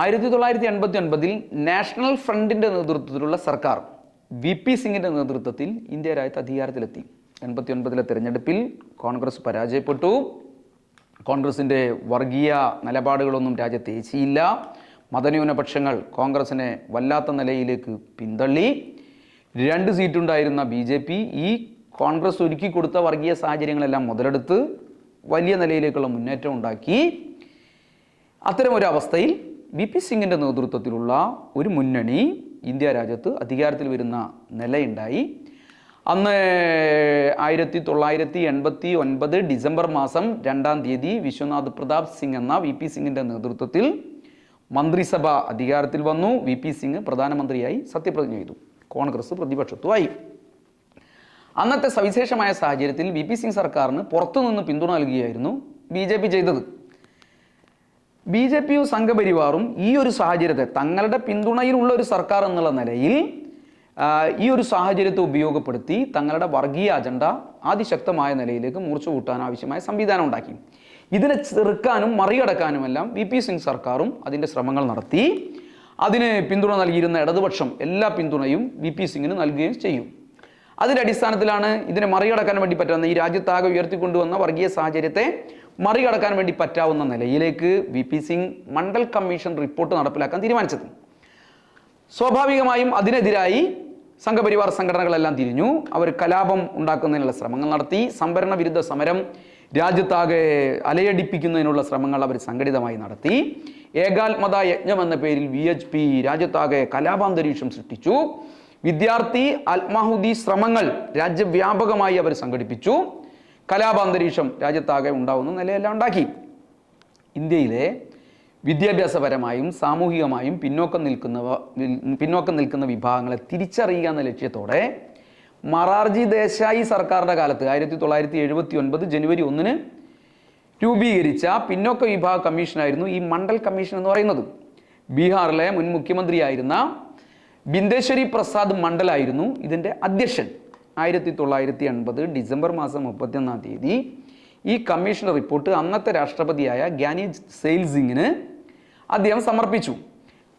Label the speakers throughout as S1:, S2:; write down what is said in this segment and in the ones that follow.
S1: ആയിരത്തി തൊള്ളായിരത്തി എൺപത്തി ഒൻപതിൽ നാഷണൽ ഫ്രണ്ടിന്റെ നേതൃത്വത്തിലുള്ള സർക്കാർ വി പി സിംഗിന്റെ നേതൃത്വത്തിൽ ഇന്ത്യ രാജ്യത്ത് അധികാരത്തിലെത്തി. എൺപത്തി ഒൻപതിലെ തിരഞ്ഞെടുപ്പിൽ കോൺഗ്രസ് പരാജയപ്പെട്ടു. കോൺഗ്രസിന്റെ വർഗീയ നിലപാടുകളൊന്നും രാജ്യത്ത് ഏച്ചിയില്ല മതന്യൂനപക്ഷങ്ങൾ കോൺഗ്രസിനെ വല്ലാത്ത നിലയിലേക്ക് പിന്തള്ളി. രണ്ട് സീറ്റുണ്ടായിരുന്ന ബി ജെ പി ഈ കോൺഗ്രസ് ഒരുക്കി കൊടുത്ത വർഗീയ സാഹചര്യങ്ങളെല്ലാം മുതലെടുത്ത് വലിയ നിലയിലേക്കുള്ള മുന്നേറ്റം ഉണ്ടാക്കി. അത്തരമൊരു അവസ്ഥയിൽ വി പി സിംഗിന്റെ നേതൃത്വത്തിലുള്ള ഒരു മുന്നണി ഇന്ത്യ രാജ്യത്ത് അധികാരത്തിൽ വരുന്ന നിലയുണ്ടായി. അന്ന് ആയിരത്തി തൊള്ളായിരത്തി എൺപത്തി ഒൻപത് ഡിസംബർ മാസം രണ്ടാം തീയതി വിശ്വനാഥ് പ്രതാപ് സിംഗ് എന്ന വി പി സിംഗിന്റെ നേതൃത്വത്തിൽ മന്ത്രിസഭ അധികാരത്തിൽ വന്നു. വി പി സിംഗ് പ്രധാനമന്ത്രിയായി സത്യപ്രതിജ്ഞ ചെയ്തു. കോൺഗ്രസ് പ്രതിപക്ഷത്തുമായി. അന്നത്തെ സവിശേഷമായ സാഹചര്യത്തിൽ വി പി സിംഗ് സർക്കാരിന് പുറത്തുനിന്ന് പിന്തുണ നൽകുകയായിരുന്നു ബി ജെ പി ചെയ്തത്. ബി ജെ പിയും സംഘപരിവാറും ഈ ഒരു സാഹചര്യത്തെ തങ്ങളുടെ പിന്തുണയിലുള്ള ഒരു സർക്കാർ എന്നുള്ള നിലയിൽ ഈ ഒരു സാഹചര്യത്തെ ഉപയോഗപ്പെടുത്തി തങ്ങളുടെ വർഗീയ അജണ്ട അതിശക്തമായ നിലയിലേക്ക് മൂർച്ച കൂട്ടാൻ ആവശ്യമായ സംവിധാനം ഉണ്ടാക്കി. ഇതിനെ ചെറുക്കാനും മറികടക്കാനുമെല്ലാം വി പി സിംഗ് സർക്കാരും അതിന്റെ ശ്രമങ്ങൾ നടത്തി. അതിന് പിന്തുണ നൽകിയിരുന്ന ഇടതുപക്ഷം എല്ലാ പിന്തുണയും വി പി സിംഗിന് നൽകുകയും ചെയ്യും. അതിന്റെ അടിസ്ഥാനത്തിലാണ് ഇതിനെ മറികടക്കാൻ വേണ്ടി പറ്റുന്ന ഈ രാജ്യത്താകെ ഉയർത്തിക്കൊണ്ടുവന്ന വർഗീയ സാഹചര്യത്തെ മറികടക്കാൻ വേണ്ടി പറ്റാവുന്ന നിലയിലേക്ക് V P Singh Mandal commission report നടപ്പിലാക്കാൻ തീരുമാനിച്ചത്. സ്വാഭാവികമായും അതിനെതിരായി സംഘപരിവാർ സംഘടനകളെല്ലാം തിരിഞ്ഞു. അവർ കലാപം ഉണ്ടാക്കുന്നതിനുള്ള ശ്രമങ്ങൾ നടത്തി. സംവരണ വിരുദ്ധ സമരം രാജ്യത്താകെ അലയടിപ്പിക്കുന്നതിനുള്ള ശ്രമങ്ങൾ അവർ സംഘടിതമായി നടത്തി. ഏകാത്മത യജ്ഞം എന്ന പേരിൽ വി എച്ച് പി രാജ്യത്താകെ കലാപാന്തരീക്ഷം സൃഷ്ടിച്ചു. വിദ്യാർത്ഥി ആത്മാഹുതി ശ്രമങ്ങൾ രാജ്യവ്യാപകമായി അവർ സംഘടിപ്പിച്ചു. കലാപാന്തരീക്ഷം രാജ്യത്താകെ ഉണ്ടാവുന്ന നിലയെല്ലാം ഉണ്ടാക്കി. ഇന്ത്യയിലെ വിദ്യാഭ്യാസപരമായും സാമൂഹികമായും പിന്നോക്കം നിൽക്കുന്നവ പിന്നോക്കം നിൽക്കുന്ന വിഭാഗങ്ങളെ തിരിച്ചറിയുക എന്ന ലക്ഷ്യത്തോടെ മറാർജി ദേശായി സർക്കാരിന്റെ കാലത്ത് ആയിരത്തി തൊള്ളായിരത്തി എഴുപത്തി ഒൻപത് ജനുവരി ഒന്നിന് രൂപീകരിച്ച പിന്നോക്ക വിഭാഗ കമ്മീഷനായിരുന്നു ഈ മണ്ഡൽ കമ്മീഷൻ എന്ന് പറയുന്നത്. ബീഹാറിലെ മുൻ മുഖ്യമന്ത്രിയായിരുന്ന ബിന്ദേശ്വരി പ്രസാദ് മണ്ഡലായിരുന്നു ഇതിന്റെ അധ്യക്ഷൻ. ആയിരത്തി തൊള്ളായിരത്തി എൺപത് ഡിസംബർ മാസം മുപ്പത്തിയൊന്നാം തീയതി ഈ കമ്മീഷൻ റിപ്പോർട്ട് അന്നത്തെ രാഷ്ട്രപതിയായ ഗ്യാനി സെയിൽസിങ്ങിന് അദ്ദേഹം സമർപ്പിച്ചു.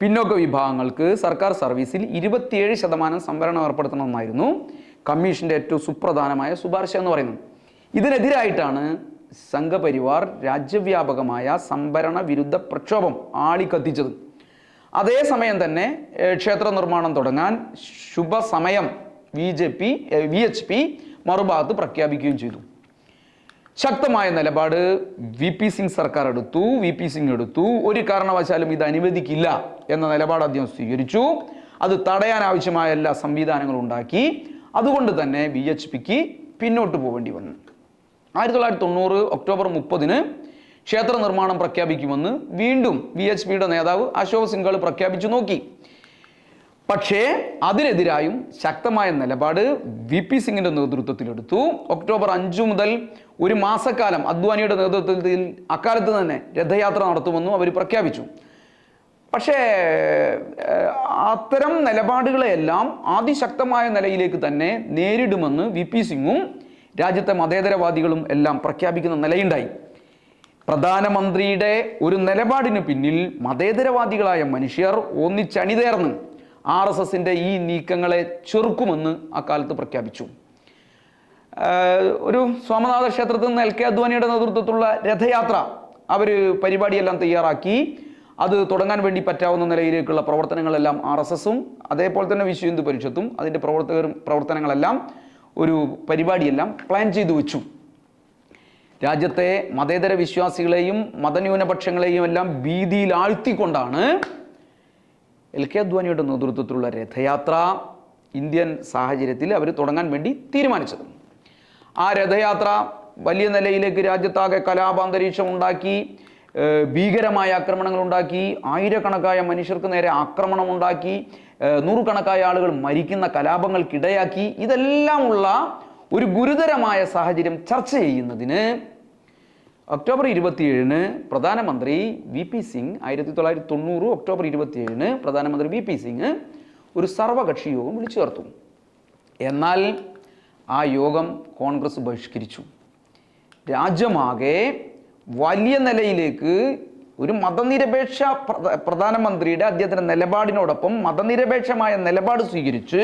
S1: പിന്നോക്ക വിഭാഗങ്ങൾക്ക് സർക്കാർ സർവീസിൽ ഇരുപത്തിയേഴ് ശതമാനം സംവരണം ഏർപ്പെടുത്തണമെന്നായിരുന്നു കമ്മീഷന്റെ ഏറ്റവും സുപ്രധാനമായ ശുപാർശ എന്ന് പറയുന്നത്. ഇതിനെതിരായിട്ടാണ് സംഘപരിവാർ രാജ്യവ്യാപകമായ സംഭരണ വിരുദ്ധ പ്രക്ഷോഭം ആളിക്കത്തിച്ചത് അതേസമയം തന്നെ ക്ഷേത്ര നിർമ്മാണം തുടങ്ങാൻ ശുഭസമയം V J P V H P മറുഭാഗത്ത് പ്രഖ്യാപിക്കുകയും ചെയ്തു. ശക്തമായ നിലപാട് വി പി സിംഗ് സർക്കാർ എടുത്തു വി പി സിംഗ് എടുത്തു. ഒരു കാരണവശാലും ഇത് അനുവദിക്കില്ല എന്ന നിലപാട് അദ്ദേഹം സ്വീകരിച്ചു. അത് തടയാൻ ആവശ്യമായ എല്ലാ സംവിധാനങ്ങളും ഉണ്ടാക്കി. അതുകൊണ്ട് തന്നെ വി എച്ച് പിക്ക് പിന്നോട്ട് പോകേണ്ടി വന്നു. ആയിരത്തി തൊള്ളായിരത്തി തൊണ്ണൂറ് ഒക്ടോബർ മുപ്പതിന് ക്ഷേത്ര നിർമ്മാണം പ്രഖ്യാപിക്കുമെന്ന് വീണ്ടും വി എച്ച് പിയുടെ നേതാവ് അശോക് സിംഗൾ പ്രഖ്യാപിച്ചു നോക്കി. പക്ഷേ അതിനെതിരായും ശക്തമായ നിലപാട് വി പി സിംഗിന്റെ നേതൃത്വത്തിലെടുത്തു. ഒക്ടോബർ അഞ്ചു മുതൽ ഒരു മാസക്കാലം അദ്വാനിയുടെ നേതൃത്വത്തിൽ അക്കാലത്ത് തന്നെ രഥയാത്ര നടത്തുമെന്നും അവർ പ്രഖ്യാപിച്ചു. പക്ഷേ അത്തരം നിലപാടുകളെയെല്ലാം അതിശക്തമായ നിലയിലേക്ക് തന്നെ നേരിടുമെന്ന് വി പി സിംഗും രാജ്യത്തെ മതേതരവാദികളും എല്ലാം പ്രഖ്യാപിക്കുന്ന നിലയുണ്ടായി. പ്രധാനമന്ത്രിയുടെ ഒരു നിലപാടിന് പിന്നിൽ മതേതരവാദികളായ മനുഷ്യർ ഒന്നിച്ചണിതേർന്ന് ആർ എസ് എസിന്റെ ഈ നീക്കങ്ങളെ ചെറുക്കുമെന്ന് അക്കാലത്ത് പ്രഖ്യാപിച്ചു. ഒരു സോമനാഥ ക്ഷേത്രത്തിൽ നിന്ന് എൽ കെ അദ്വാനിയുടെ നേതൃത്വത്തിലുള്ള രഥയാത്ര അവർ പരിപാടിയെല്ലാം തയ്യാറാക്കി. അത് തുടങ്ങാൻ വേണ്ടി പറ്റാവുന്ന നിലയിലേക്കുള്ള പ്രവർത്തനങ്ങളെല്ലാം ആർ എസ് എസും അതേപോലെ തന്നെ വിശ്വ ഹിന്ദു പരിഷത്തും അതിന്റെ പ്രവർത്തകരും പ്രവർത്തനങ്ങളെല്ലാം ഒരു പരിപാടിയെല്ലാം പ്ലാൻ ചെയ്തു വെച്ചു. രാജ്യത്തെ മതേതര വിശ്വാസികളെയും മതന്യൂനപക്ഷങ്ങളെയും എല്ലാം ഭീതിയിൽ ആഴ്ത്തിക്കൊണ്ടാണ് എൽ കെ അദ്വാനിയുടെ നേതൃത്വത്തിലുള്ള രഥയാത്ര ഇന്ത്യൻ സാഹചര്യത്തിൽ അവർ തുടങ്ങാൻ വേണ്ടി തീരുമാനിച്ചത്. ആ രഥയാത്ര വലിയ നിലയിലേക്ക് രാജ്യത്താകെ കലാപാന്തരീക്ഷം ഉണ്ടാക്കി ഭീകരമായ ആക്രമണങ്ങൾ ഉണ്ടാക്കി ആയിരക്കണക്കായ മനുഷ്യർക്ക് നേരെ ആക്രമണം ഉണ്ടാക്കി നൂറുകണക്കായ ആളുകൾ മരിക്കുന്ന കലാപങ്ങൾക്കിടയാക്കി ഇതെല്ലാമുള്ള ഒരു ഗുരുതരമായ സാഹചര്യം ചർച്ച ചെയ്യുന്നതിന് ഒക്ടോബർ ഇരുപത്തിയേഴിന് പ്രധാനമന്ത്രി വി പി സിംഗ് ആയിരത്തി തൊള്ളായിരത്തി തൊണ്ണൂറ് ഒക്ടോബർ ഇരുപത്തിയേഴിന് പ്രധാനമന്ത്രി വി പി സിംഗ് ഒരു സർവകക്ഷി യോഗം വിളിച്ചു ചേർത്തു. എന്നാൽ ആ യോഗം കോൺഗ്രസ് ബഹിഷ്കരിച്ചു. രാജ്യമാകെ വലിയ നിലയിലേക്ക് ഒരു മതനിരപേക്ഷ പ്രധാനമന്ത്രിയുടെ അദ്ദേഹത്തിന്റെ നിലപാടിനോടൊപ്പം മതനിരപേക്ഷമായ നിലപാട് സ്വീകരിച്ച്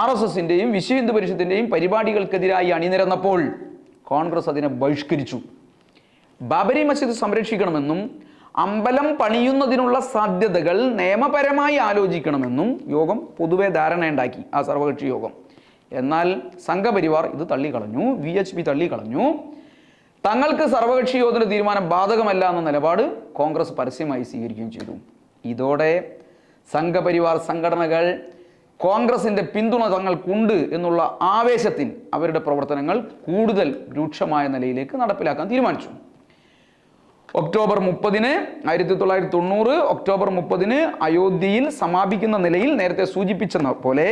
S1: ആർ എസ് എസിന്റെയും വിശ്വ ഹിന്ദു പരിഷത്തിന്റെയും പരിപാടികൾക്കെതിരായി അണിനിരന്നപ്പോൾ കോൺഗ്രസ് അതിനെ ബഹിഷ്കരിച്ചു. ബാബരി മസ്ജിദ് സംരക്ഷിക്കണമെന്നും അമ്പലം പണിയുന്നതിനുള്ള സാധ്യതകൾ നിയമപരമായി ആലോചിക്കണമെന്നും യോഗം പൊതുവെ ധാരണയുണ്ടാക്കി ആ സർവകക്ഷി യോഗം. എന്നാൽ സംഘപരിവാർ ഇത് തള്ളിക്കളഞ്ഞു വി എച്ച് പി തള്ളിക്കളഞ്ഞു. തങ്ങൾക്ക് സർവകക്ഷി യോഗത്തിന് തീരുമാനം ബാധകമല്ല എന്ന നിലപാട് കോൺഗ്രസ് പരസ്യമായി സ്വീകരിക്കുകയും ചെയ്തു. ഇതോടെ സംഘപരിവാർ സംഘടനകൾ കോൺഗ്രസിന്റെ പിന്തുണ തങ്ങൾക്കുണ്ട് എന്നുള്ള ആവേശത്തിൽ അവരുടെ പ്രവർത്തനങ്ങൾ കൂടുതൽ രൂക്ഷമായ നിലയിലേക്ക് നടപ്പിലാക്കാൻ തീരുമാനിച്ചു. ഒക്ടോബർ മുപ്പതിന് ആയിരത്തി തൊള്ളായിരത്തി തൊണ്ണൂറ് ഒക്ടോബർ മുപ്പതിന് അയോധ്യയിൽ സമാപിക്കുന്ന നിലയിൽ നേരത്തെ സൂചിപ്പിച്ച പോലെ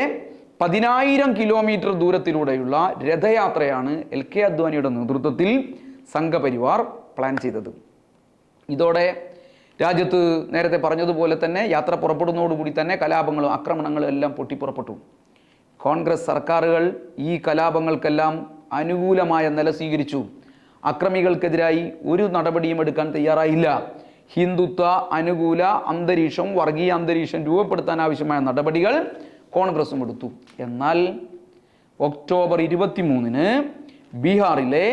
S1: പതിനായിരം കിലോമീറ്റർ ദൂരത്തിലൂടെയുള്ള രഥയാത്രയാണ് എൽ കെ അദ്വാനിയുടെ നേതൃത്വത്തിൽ സംഘപരിവാർ പ്ലാൻ ചെയ്തത്. ഇതോടെ രാജ്യത്ത് നേരത്തെ പറഞ്ഞതുപോലെ തന്നെ യാത്ര പുറപ്പെടുന്നതോടുകൂടി തന്നെ കലാപങ്ങളും ആക്രമണങ്ങളും എല്ലാം പൊട്ടിപ്പുറപ്പെട്ടു. കോൺഗ്രസ് സർക്കാരുകൾ ഈ കലാപങ്ങൾക്കെല്ലാം അനുകൂലമായ നില സ്വീകരിച്ചു. അക്രമികൾക്കെതിരായി ഒരു നടപടിയും എടുക്കാൻ തയ്യാറായില്ല. ഹിന്ദുത്വ അനുകൂല അന്തരീക്ഷം വർഗീയ അന്തരീക്ഷം രൂപപ്പെടുത്താൻ ആവശ്യമായ നടപടികൾ കോൺഗ്രസും എടുത്തു. എന്നാൽ ഒക്ടോബർ ഇരുപത്തിമൂന്നിന് ബീഹാറിലെ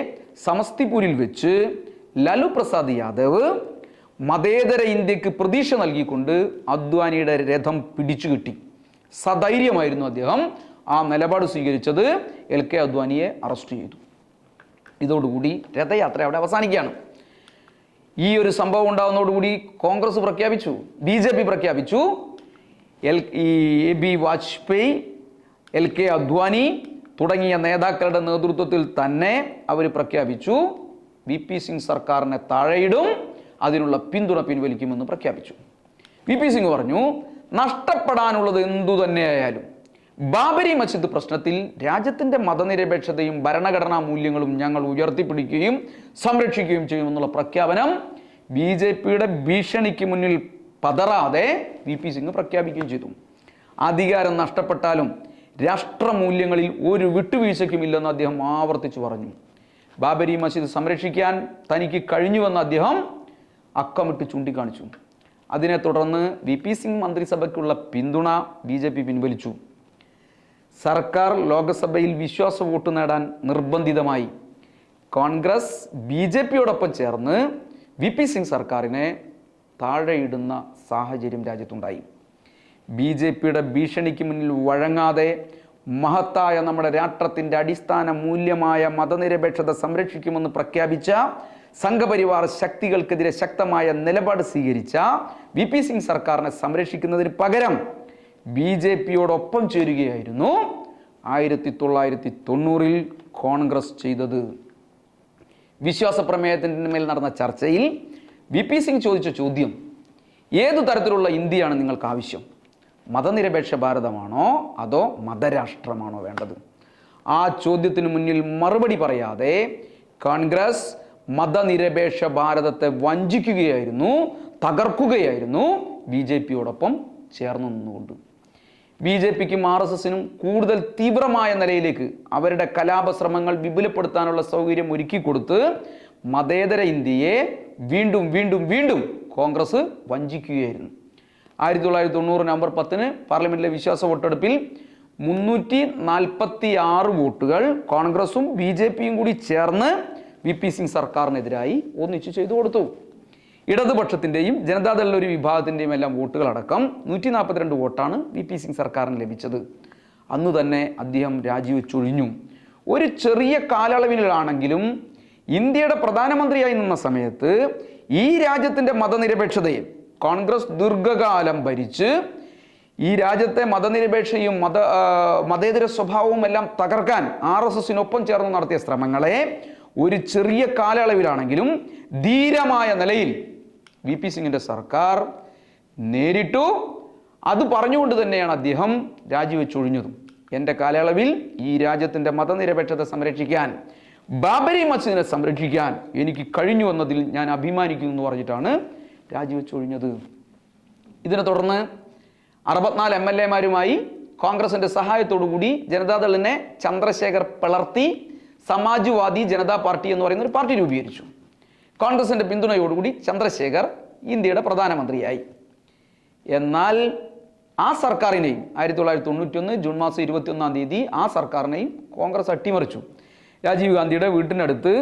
S1: സമസ്തിപൂരിൽ വെച്ച് ലാലു പ്രസാദ് യാദവ് മതേതര ഇന്ത്യയ്ക്ക് പ്രതീക്ഷ നൽകിക്കൊണ്ട് അദ്വാനിയുടെ രഥം പിടിച്ചു കിട്ടി. സധൈര്യമായിരുന്നു അദ്ദേഹം. ആ നിലപാട് സ്വീകരിച്ചത് എൽ കെ അദ്വാനിയെ അറസ്റ്റ് ചെയ്തു. ഇതോടുകൂടി രഥയാത്ര അവിടെ അവസാനിക്കുകയാണ്. ഈ ഒരു സംഭവം ഉണ്ടാകുന്നതോടുകൂടി കോൺഗ്രസ് പ്രഖ്യാപിച്ചു ബി ജെ പി പ്രഖ്യാപിച്ചു. എൽ ഈ A B Vajpayee L K Advani തുടങ്ങിയ നേതാക്കളുടെ നേതൃത്വത്തിൽ തന്നെ അവർ പ്രഖ്യാപിച്ചു. വി പി സിംഗ് സർക്കാരിനെ താഴെയിടും അതിനുള്ള പിന്തുണ പിൻവലിക്കുമെന്ന് പ്രഖ്യാപിച്ചു. വി പി സിംഗ് പറഞ്ഞു നഷ്ടപ്പെടാനുള്ളത് എന്തു തന്നെയായാലും ബാബരി മസ്ജിദ് പ്രശ്നത്തിൽ രാജ്യത്തിന്റെ മതനിരപേക്ഷതയും ഭരണഘടനാ മൂല്യങ്ങളും ഞങ്ങൾ ഉയർത്തിപ്പിടിക്കുകയും സംരക്ഷിക്കുകയും ചെയ്യുമെന്നുള്ള പ്രഖ്യാപനം ബി ജെ പിയുടെ ഭീഷണിക്ക് മുന്നിൽ പതറാതെ വി പി സിംഗ് പ്രഖ്യാപിക്കുകയും ചെയ്തു. അധികാരം നഷ്ടപ്പെട്ടാലും രാഷ്ട്രമൂല്യങ്ങളിൽ ഒരു വിട്ടുവീഴ്ചയ്ക്കുമില്ലെന്ന് അദ്ദേഹം ആവർത്തിച്ചു പറഞ്ഞു. ബാബരി മസ്ജിദ് സംരക്ഷിക്കാൻ തനിക്ക് കഴിഞ്ഞുവെന്ന് അദ്ദേഹം അക്കമിട്ട് ചൂണ്ടിക്കാണിച്ചു. അതിനെ തുടർന്ന് വി പി സിംഗ് മന്ത്രിസഭയ്ക്കുള്ള പിന്തുണ ബി ജെ പി പിൻവലിച്ചു. സർക്കാർ ലോക്സഭയിൽ വിശ്വാസ വോട്ട് നേടാൻ നിർബന്ധിതമായി. കോൺഗ്രസ് ബി ജെ പിയോടൊപ്പം ചേർന്ന് വി പി സിംഗ് സർക്കാരിനെ താഴെയിടുന്ന സാഹചര്യം രാജ്യത്തുണ്ടായി. ബി ജെ പിയുടെ ഭീഷണിക്ക് മുന്നിൽ വഴങ്ങാതെ മഹത്തായ നമ്മുടെ രാഷ്ട്രത്തിന്റെ അടിസ്ഥാന മൂല്യമായ മതനിരപേക്ഷത സംരക്ഷിക്കുമെന്ന് പ്രഖ്യാപിച്ച സംഘപരിവാർ ശക്തികൾക്കെതിരെ ശക്തമായ നിലപാട് സ്വീകരിച്ച വി പി സിംഗ് സർക്കാരിനെ സംരക്ഷിക്കുന്നതിന് പകരം ബി ജെ പിയോടൊപ്പം ചേരുകയായിരുന്നു ആയിരത്തി തൊള്ളായിരത്തി തൊണ്ണൂറിൽ കോൺഗ്രസ് ചെയ്തത്. വിശ്വാസ പ്രമേയത്തിന്റെ മേൽ നടന്ന ചർച്ചയിൽ വി പി സിംഗ് ചോദിച്ച ചോദ്യം ഏതു തരത്തിലുള്ള ഇന്ത്യയാണ് നിങ്ങൾക്ക് ആവശ്യം മതനിരപേക്ഷ ഭാരതമാണോ അതോ മതരാഷ്ട്രമാണോ വേണ്ടത്? ആ ചോദ്യത്തിന് മുന്നിൽ മറുപടി പറയാതെ കോൺഗ്രസ് മതനിരപേക്ഷ ഭാരതത്തെ വഞ്ചിക്കുകയായിരുന്നു തകർക്കുകയായിരുന്നു ബി ജെ പിയോടൊപ്പം ചേർന്ന് നിന്നുകൊണ്ട് ബി ജെ പിക്കും ആർ എസ് എസിനും കൂടുതൽ തീവ്രമായ നിലയിലേക്ക് അവരുടെ കലാപശ്രമങ്ങൾ വിപുലപ്പെടുത്താനുള്ള സൗകര്യം ഒരുക്കി കൊടുത്ത് മതേതര ഇന്ത്യയെ വീണ്ടും വീണ്ടും വീണ്ടും കോൺഗ്രസ് വഞ്ചിക്കുകയായിരുന്നു. ആയിരത്തി തൊള്ളായിരത്തി തൊണ്ണൂറ് നവംബർ പത്തിന് പാർലമെന്റിലെ വിശ്വാസ വോട്ടെടുപ്പിൽ മുന്നൂറ്റി നാൽപ്പത്തി ആറ് വോട്ടുകൾ കോൺഗ്രസും ബി ജെ പിയും കൂടി ചേർന്ന് വി പി സിംഗ് സർക്കാരിനെതിരായി ഒന്നിച്ചു ചെയ്തു കൊടുത്തു. ഇടതുപക്ഷത്തിന്റെയും ജനതാദളിലെ ഒരു വിഭാഗത്തിന്റെയും എല്ലാം വോട്ടുകളടക്കം നൂറ്റി നാൽപ്പത്തിരണ്ട് വോട്ടാണ് വി പി സിംഗ് സർക്കാരിന് ലഭിച്ചത്. അന്ന് തന്നെ അദ്ദേഹം രാജിവെച്ചൊഴിഞ്ഞു. ഒരു ചെറിയ കാലയളവിലാണെങ്കിലും ഇന്ത്യയുടെ പ്രധാനമന്ത്രിയായി നിന്ന സമയത്ത് ഈ രാജ്യത്തിന്റെ മതനിരപേക്ഷതയെ കോൺഗ്രസ് ദീർഘകാലം ഭരിച്ച് ഈ രാജ്യത്തെ മതനിരപേക്ഷയും മത മതേതര സ്വഭാവവും എല്ലാം തകർക്കാൻ ആർ എസ് എസിനൊപ്പം ചേർന്ന് നടത്തിയ ശ്രമങ്ങളെ ഒരു ചെറിയ കാലയളവിലാണെങ്കിലും ധീരമായ നിലയിൽ വി പി സിംഗിന്റെ സർക്കാർ നേരിട്ടു. അത് പറഞ്ഞുകൊണ്ട് തന്നെയാണ് അദ്ദേഹം രാജിവെച്ചൊഴിഞ്ഞതും. എന്റെ കാലയളവിൽ ഈ രാജ്യത്തിന്റെ മതനിരപേക്ഷത സംരക്ഷിക്കാൻ ബാബരി മസ്ജിദിനെ സംരക്ഷിക്കാൻ എനിക്ക് കഴിഞ്ഞു എന്നതിൽ ഞാൻ അഭിമാനിക്കുന്നു എന്ന് പറഞ്ഞിട്ടാണ് രാജിവെച്ചൊഴിഞ്ഞത്. ഇതിനെ തുടർന്ന് അറുപത്തിനാല് എം എൽ എമാരുമായി കോൺഗ്രസിന്റെ സഹായത്തോടുകൂടി ജനതാദളിനെ ചന്ദ്രശേഖർ പിളർത്തി സമാജ്വാദി ജനതാ പാർട്ടി എന്ന് പറയുന്ന ഒരു പാർട്ടി രൂപീകരിച്ചു. കോൺഗ്രസിന്റെ പിന്തുണയോടുകൂടി ചന്ദ്രശേഖർ ഇന്ത്യയുടെ പ്രധാനമന്ത്രിയായി. എന്നാൽ ആ സർക്കാരിനെയും ആയിരത്തി തൊള്ളായിരത്തി തൊണ്ണൂറ്റൊന്ന് ജൂൺ മാസം ഇരുപത്തിയൊന്നാം തീയതി ആ സർക്കാരിനെയും കോൺഗ്രസ് അട്ടിമറിച്ചു. രാജീവ് ഗാന്ധിയുടെ വീട്ടിനടുത്ത്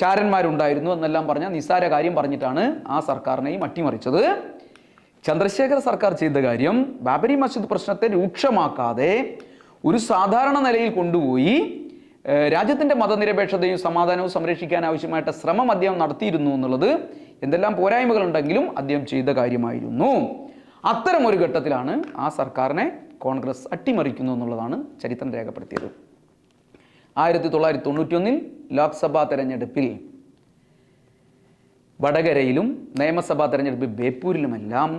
S1: ചാരന്മാരുണ്ടായിരുന്നു എന്നെല്ലാം പറഞ്ഞ നിസ്സാര കാര്യം പറഞ്ഞിട്ടാണ് ആ സർക്കാരിനെയും അട്ടിമറിച്ചത്. ചന്ദ്രശേഖർ സർക്കാർ ചെയ്ത കാര്യം ബാബരി മസ്ജിദ് പ്രശ്നത്തെ രൂക്ഷമാക്കാതെ ഒരു സാധാരണ നിലയിൽ കൊണ്ടുപോയി ഏഹ്, രാജ്യത്തിന്റെ മതനിരപേക്ഷതയും സമാധാനവും സംരക്ഷിക്കാൻ ആവശ്യമായിട്ട് ശ്രമം അദ്ദേഹം നടത്തിയിരുന്നു എന്നുള്ളത് എന്തെല്ലാം പോരായ്മകളുണ്ടെങ്കിലും അദ്ദേഹം ചെയ്ത കാര്യമായിരുന്നു. അത്തരം ഒരു ഘട്ടത്തിലാണ് ആ സർക്കാരിനെ കോൺഗ്രസ് അട്ടിമറിക്കുന്നു എന്നുള്ളതാണ് ചരിത്രം രേഖപ്പെടുത്തിയത്. ആയിരത്തി തൊള്ളായിരത്തി തൊണ്ണൂറ്റിയൊന്നിൽ ലോക്സഭാ തെരഞ്ഞെടുപ്പിൽ വടകരയിലും നിയമസഭാ തെരഞ്ഞെടുപ്പിൽ ബേപ്പൂരിലുമെല്ലാം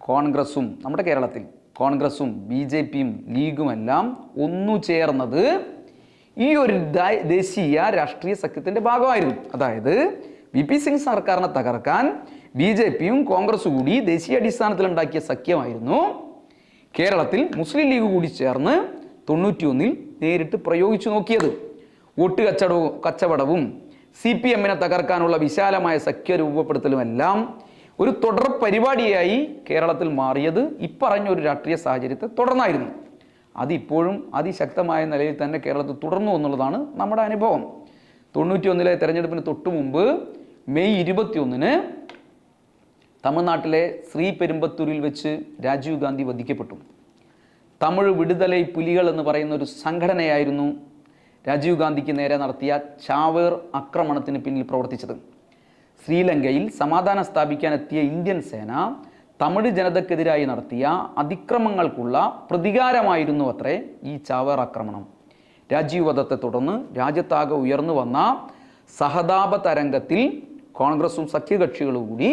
S1: കോൺഗ്രസും നമ്മുടെ കേരളത്തിൽ കോൺഗ്രസും ബി ജെ പിയും ലീഗുമെല്ലാം ഒന്നു ചേർന്നത് ഈ ഒരു ദേശീയ രാഷ്ട്രീയ സഖ്യത്തിന്റെ ഭാഗമായിരുന്നു. അതായത് വി പി സിംഗ് സർക്കാരിനെ തകർക്കാൻ ബി ജെ പിയും കോൺഗ്രസും കൂടി ദേശീയ അടിസ്ഥാനത്തിൽ ഉണ്ടാക്കിയ സഖ്യമായിരുന്നു. കേരളത്തിൽ മുസ്ലിം ലീഗ് കൂടി ചേർന്ന് തൊണ്ണൂറ്റി ഒന്നിൽ നേരിട്ട് പ്രയോഗിച്ചു നോക്കിയത്. വോട്ട് കച്ചടവും കച്ചവടവും സി പി എമ്മിനെ തകർക്കാനുള്ള വിശാലമായ സഖ്യ രൂപപ്പെടുത്തലുമെല്ലാം ഒരു തുടർ പരിപാടിയായി കേരളത്തിൽ മാറിയത് ഇപ്പറഞ്ഞ ഒരു രാഷ്ട്രീയ സാഹചര്യത്തെ തുടർന്നായിരുന്നു. അതിപ്പോഴും അതിശക്തമായ നിലയിൽ തന്നെ കേരളത്തിൽ തുടർന്നു എന്നുള്ളതാണ് നമ്മുടെ അനുഭവം. തൊണ്ണൂറ്റി ഒന്നിലെ തെരഞ്ഞെടുപ്പിന് തൊട്ടു മുമ്പ് മെയ് ഇരുപത്തിയൊന്നിന് തമിഴ്നാട്ടിലെ ശ്രീ പെരുമ്പത്തൂരിൽ വെച്ച് രാജീവ് ഗാന്ധി വധിക്കപ്പെട്ടു. തമിഴ് വിടുതലൈ പുലികൾ എന്ന് പറയുന്ന ഒരു സംഘടനയായിരുന്നു രാജീവ് ഗാന്ധിക്ക് നേരെ നടത്തിയ ചാവേർ ആക്രമണത്തിന് പിന്നിൽ പ്രവർത്തിച്ചത്. ശ്രീലങ്കയിൽ സമാധാനം സ്ഥാപിക്കാനെത്തിയ ഇന്ത്യൻ സേന തമിഴ് ജനതക്കെതിരായി നടത്തിയ അതിക്രമങ്ങൾക്കുള്ള പ്രതികാരമായിരുന്നു അത്രേ ഈ ചാവർ ആക്രമണം രാജീവ് വധത്തെ തുടർന്ന് രാജ്യത്താകെ ഉയർന്നു വന്ന സഹതാപ തരംഗത്തിൽ കോൺഗ്രസും സഖ്യകക്ഷികളും കൂടി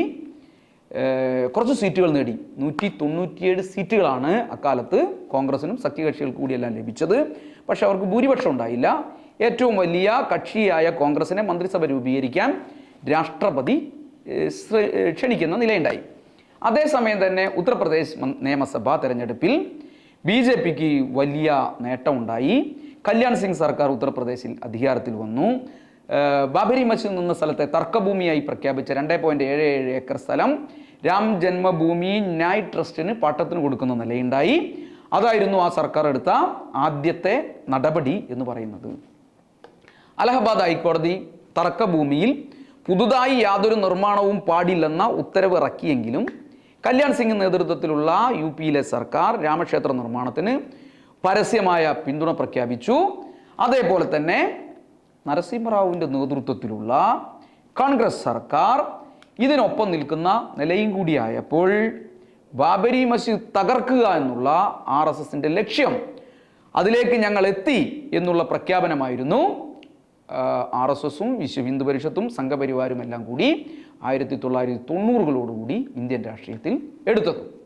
S1: കുറച്ച് സീറ്റുകൾ നേടി. നൂറ്റി തൊണ്ണൂറ്റിയേഴ് സീറ്റുകളാണ് അക്കാലത്ത് കോൺഗ്രസിനും സഖ്യകക്ഷികൾക്ക് കൂടിയെല്ലാം ലഭിച്ചത്. പക്ഷേ അവർക്ക് ഭൂരിപക്ഷം ഉണ്ടായില്ല. ഏറ്റവും വലിയ കക്ഷിയായ കോൺഗ്രസിനെ മന്ത്രിസഭ രൂപീകരിക്കാൻ രാഷ്ട്രപതി ക്ഷണിക്കുന്ന നിലയുണ്ടായി. അതേസമയം തന്നെ ഉത്തർപ്രദേശ് നിയമസഭാ തെരഞ്ഞെടുപ്പിൽ ബി ജെ പിക്ക് വലിയ നേട്ടമുണ്ടായി. കല്യാൺ സിംഗ് സർക്കാർ ഉത്തർപ്രദേശിൽ അധികാരത്തിൽ വന്നു. ബാബരി മസ്ജിദ് നിന്ന സ്ഥലത്തെ തർക്കഭൂമിയായി പ്രഖ്യാപിച്ച രണ്ടേ പോയിന്റ് ഏഴ് ഏഴ് ഏക്കർ സ്ഥലം രാം ജന്മഭൂമി ന്യായ് ട്രസ്റ്റിന് പാട്ടത്തിന് കൊടുക്കുന്ന നിലയുണ്ടായി. അതായിരുന്നു ആ സർക്കാർ എടുത്ത ആദ്യത്തെ നടപടി എന്ന് പറയുന്നത്. അലഹബാദ് ഹൈക്കോടതി തർക്കഭൂമിയിൽ പുതുതായി യാതൊരു നിർമ്മാണവും പാടില്ലെന്ന ഉത്തരവ് ഇറക്കിയെങ്കിലും കല്യാൺ സിംഗ് നേതൃത്വത്തിലുള്ള യു പിയിലെ സർക്കാർ രാമക്ഷേത്ര നിർമ്മാണത്തിന് പരസ്യമായ പിന്തുണ പ്രഖ്യാപിച്ചു. അതേപോലെ തന്നെ നരസിംഹറാവുവിന്റെ നേതൃത്വത്തിലുള്ള കോൺഗ്രസ് സർക്കാർ ഇതിനൊപ്പം നിൽക്കുന്ന നിലയും കൂടിയായപ്പോൾ ബാബരി മസ്ജിദ് തകർക്കുക എന്നുള്ള ആർ എസ് എസിന്റെ ലക്ഷ്യം അതിലേക്ക് ഞങ്ങൾ എത്തി എന്നുള്ള പ്രഖ്യാപനമായിരുന്നു. ആർ എസ് എസും വിശ്വ ഹിന്ദു പരിഷത്തും സംഘപരിവാരും എല്ലാം കൂടി ആയിരത്തി തൊള്ളായിരത്തി തൊണ്ണൂറുകളോടുകൂടി ഇന്ത്യൻ രാഷ്ട്രീയത്തിൽ എടുത്തത്.